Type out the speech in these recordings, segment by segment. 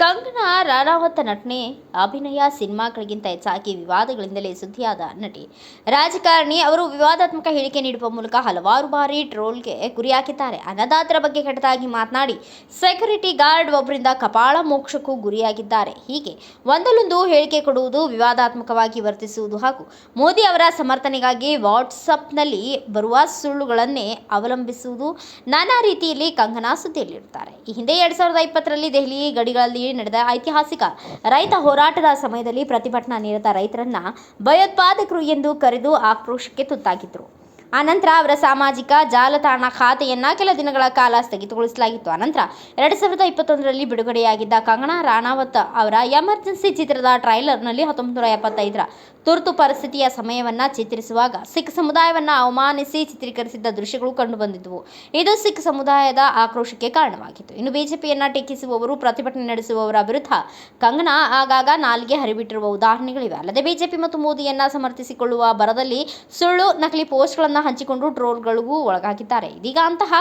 ಕಂಗನಾ ರಾರಾವತ್ ನಟನೆ ಅಭಿನಯ ಸಿನಿಮಾಗಳಿಗಿಂತ ಹೆಚ್ಚಾಗಿ ವಿವಾದಗಳಿಂದಲೇ ಸುದ್ದಿಯಾದ ನಟಿ. ರಾಜಕಾರಣಿ ಅವರು ವಿವಾದಾತ್ಮಕ ಹೇಳಿಕೆ ನೀಡುವ ಮೂಲಕ ಹಲವಾರು ಬಾರಿ ಟ್ರೋಲ್ಗೆ ಗುರಿಯಾಗಿದ್ದಾರೆ. ಅನ್ನದಾತರ ಬಗ್ಗೆ ಕೆಟ್ಟದಾಗಿ ಮಾತನಾಡಿ, ಸೆಕ್ಯೂರಿಟಿ ಗಾರ್ಡ್ ಒಬ್ಬರಿಂದ ಕಪಾಳ ಮೋಕ್ಷಕ್ಕೂ ಗುರಿಯಾಗಿದ್ದಾರೆ. ಹೀಗೆ ಒಂದಲ್ಲೊಂದು ಹೇಳಿಕೆ ಕೊಡುವುದು ವಿವಾದಾತ್ಮಕವಾಗಿ ವರ್ತಿಸುವುದು ಹಾಗೂ ಮೋದಿ ಅವರ ಸಮರ್ಥನೆಗಾಗಿ ವಾಟ್ಸಪ್ನಲ್ಲಿ ಬರುವ ಸುಳ್ಳುಗಳನ್ನೇ ಅವಲಂಬಿಸುವುದು ನಾನಾ ರೀತಿಯಲ್ಲಿ ಕಂಗನಾ ಸುದ್ದಿಯಲ್ಲಿರುತ್ತಾರೆ. ಈ ಹಿಂದೆ ಎರಡ್ ಸಾವಿರದ ಇಪ್ಪತ್ತರಲ್ಲಿ ದೆಹಲಿ ಗಡಿಗಳಲ್ಲಿ ನಡೆದ ಐತಿಹಾಸಿಕ ರೈತ ಹೋರಾಟದ ಸಮಯದಲ್ಲಿ ಪ್ರತಿಭಟನಾ ನಿರತ ರೈತರನ್ನ ಭಯೋತ್ಪಾದಕರು ಎಂದು ಕರೆದು ಆಕ್ರೋಶಕ್ಕೆ ತುತ್ತಾಗಿದ್ದರು ಆನಂತರ ಅವರ ಸಾಮಾಜಿಕ ಜಾಲತಾಣ ಖಾತೆಯನ್ನ ಕೆಲ ದಿನಗಳ ಕಾಲ ಸ್ಥಗಿತಗೊಳಿಸಲಾಗಿತ್ತು. ಆನಂತರ ಎರಡು ಸಾವಿರದ ಇಪ್ಪತ್ತೊಂದರಲ್ಲಿ ಬಿಡುಗಡೆಯಾಗಿದ್ದ ಕಂಗನಾ ರಾಣಾವತ್ ಅವರ ಎಮರ್ಜೆನ್ಸಿ ಚಿತ್ರದ ಟ್ರೈಲರ್ನಲ್ಲಿ ಹತ್ತೊಂಬತ್ತು ನೂರ ಎಪ್ಪತ್ತೈದರ ತುರ್ತು ಪರಿಸ್ಥಿತಿಯ ಸಮಯವನ್ನ ಚಿತ್ರಿಸುವಾಗ ಸಿಖ್ ಸಮುದಾಯವನ್ನ ಅವಮಾನಿಸಿ ಚಿತ್ರೀಕರಿಸಿದ್ದ ದೃಶ್ಯಗಳು ಕಂಡುಬಂದಿದ್ದವು ಇದು ಸಿಖ್ ಸಮುದಾಯದ ಆಕ್ರೋಶಕ್ಕೆ ಕಾರಣವಾಗಿತ್ತು. ಇನ್ನು ಬಿಜೆಪಿಯನ್ನ ಟೀಕಿಸುವವರು, ಪ್ರತಿಭಟನೆ ನಡೆಸುವವರ ವಿರುದ್ಧ ಕಂಗನಾ ಆಗಾಗ ನಾಲಿಗೆ ಹರಿಬಿಟ್ಟಿರುವ ಉದಾಹರಣೆಗಳಿವೆ. ಅಲ್ಲದೆ ಬಿಜೆಪಿ ಮತ್ತು ಮೋದಿಯನ್ನು ಸಮರ್ಥಿಸಿಕೊಳ್ಳುವ ಬರದಲ್ಲಿ ಸುಳ್ಳು, ನಕಲಿ ಪೋಸ್ಟ್ಗಳನ್ನು ಹಂಚಿಕೊಂಡು ಟ್ರೋಲ್ಗಳಿಗೂ ಒಳಗಾಗಿದ್ದಾರೆ. ಇದೀಗ ಅಂತಹ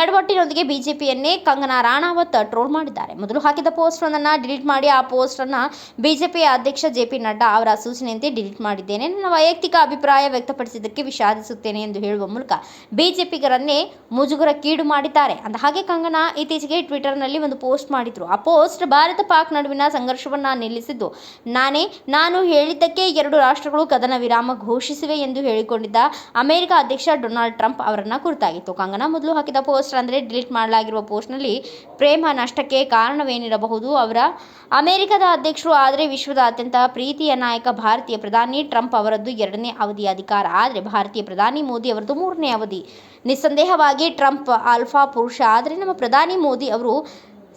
ಎಡವಟ್ಟಿನೊಂದಿಗೆ ಬಿಜೆಪಿಯನ್ನೇ ಕಂಗನಾ ರಾಣಾವತ್ ಟ್ರೋಲ್ ಮಾಡಿದ್ದಾರೆ. ಮೊದಲು ಹಾಕಿದ ಪೋಸ್ಟ್ ಒಂದನ್ನು ಡಿಲೀಟ್ ಮಾಡಿ ಆ ಪೋಸ್ಟ್ ಅನ್ನ ಬಿಜೆಪಿ ಅಧ್ಯಕ್ಷ ಜೆ ಪಿ ನಡ್ಡಾ ಅವರ ಸೂಚನೆಯಂತೆ ಡಿಲೀಟ್ ಮಾಡಿದ್ದೇನೆ. ನನ್ನ ವೈಯಕ್ತಿಕ ಅಭಿಪ್ರಾಯ ವ್ಯಕ್ತಪಡಿಸಿದ್ದಕ್ಕೆ ವಿಷಾದಿಸುತ್ತೇನೆ ಎಂದು ಹೇಳುವ ಮೂಲಕ ಬಿಜೆಪಿಗರನ್ನೇ ಮುಜುಗರಕ್ಕೀಡು ಮಾಡಿದ್ದಾರೆ. ಅಂದ ಹಾಗೆ ಕಂಗನಾ ಇತ್ತೀಚೆಗೆ ಟ್ವಿಟರ್ನಲ್ಲಿ ಒಂದು ಪೋಸ್ಟ್ ಮಾಡಿದ್ರು. ಆ ಪೋಸ್ಟ್ ಭಾರತ ಪಾಕ್ ನಡುವಿನ ಸಂಘರ್ಷವನ್ನ ನಿಲ್ಲಿಸಿದ್ದು. ನಾನೇ, ನಾನು ಹೇಳಿದ್ದಕ್ಕೆ ಎರಡು ರಾಷ್ಟ್ರಗಳು ಕದನ ವಿರಾಮ ಘೋಷಿಸಿವೆ ಎಂದು ಹೇಳಿಕೊಂಡಿದ್ದ ಅಮೆರಿಕ ಅಧ್ಯಕ್ಷ ಡೊನಾಲ್ಡ್ ಟ್ರಂಪ್ ಅವರನ್ನ ಕುರಿತಾಗಿತ್ತು. ಕಂಗನಾ ಮೊದಲು ಹಾಕಿದ ಪೋಸ್ಟ್ ಅಂದರೆ ಡಿಲೀಟ್ ಮಾಡಲಾಗಿರುವ ಪೋಸ್ಟ್ನಲ್ಲಿ ಪ್ರೇಮ ನಷ್ಟಕ್ಕೆ ಕಾರಣವೇನಿರಬಹುದು, ಅವರ ಅಮೆರಿಕದ ಅಧ್ಯಕ್ಷರು ಆದರೆ ವಿಶ್ವದ ಅತ್ಯಂತ ಪ್ರೀತಿಯ ನಾಯಕ ಭಾರತೀಯ ಪ್ರಧಾನಿ ಟ್ರಂಪ್ ಅವರದ್ದು ಎರಡನೇ ಅವಧಿಯ ಅಧಿಕಾರ. ಆದರೆ ಭಾರತೀಯ ಪ್ರಧಾನಿ ಮೋದಿ ಅವರದ್ದು ಮೂರನೇ ಅವಧಿ. ನಿಸ್ಸಂದೇಹವಾಗಿ ಟ್ರಂಪ್ ಆಲ್ಫಾ ಪುರುಷ, ಆದರೆ ನಮ್ಮ ಪ್ರಧಾನಿ ಮೋದಿ ಅವರು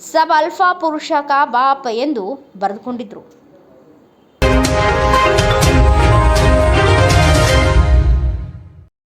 ಸಬ್ ಅಲ್ಫಾ ಪುರುಷ ಕಾ ಬಾಪ್ ಎಂದು ಬರೆದುಕೊಂಡಿದ್ರು.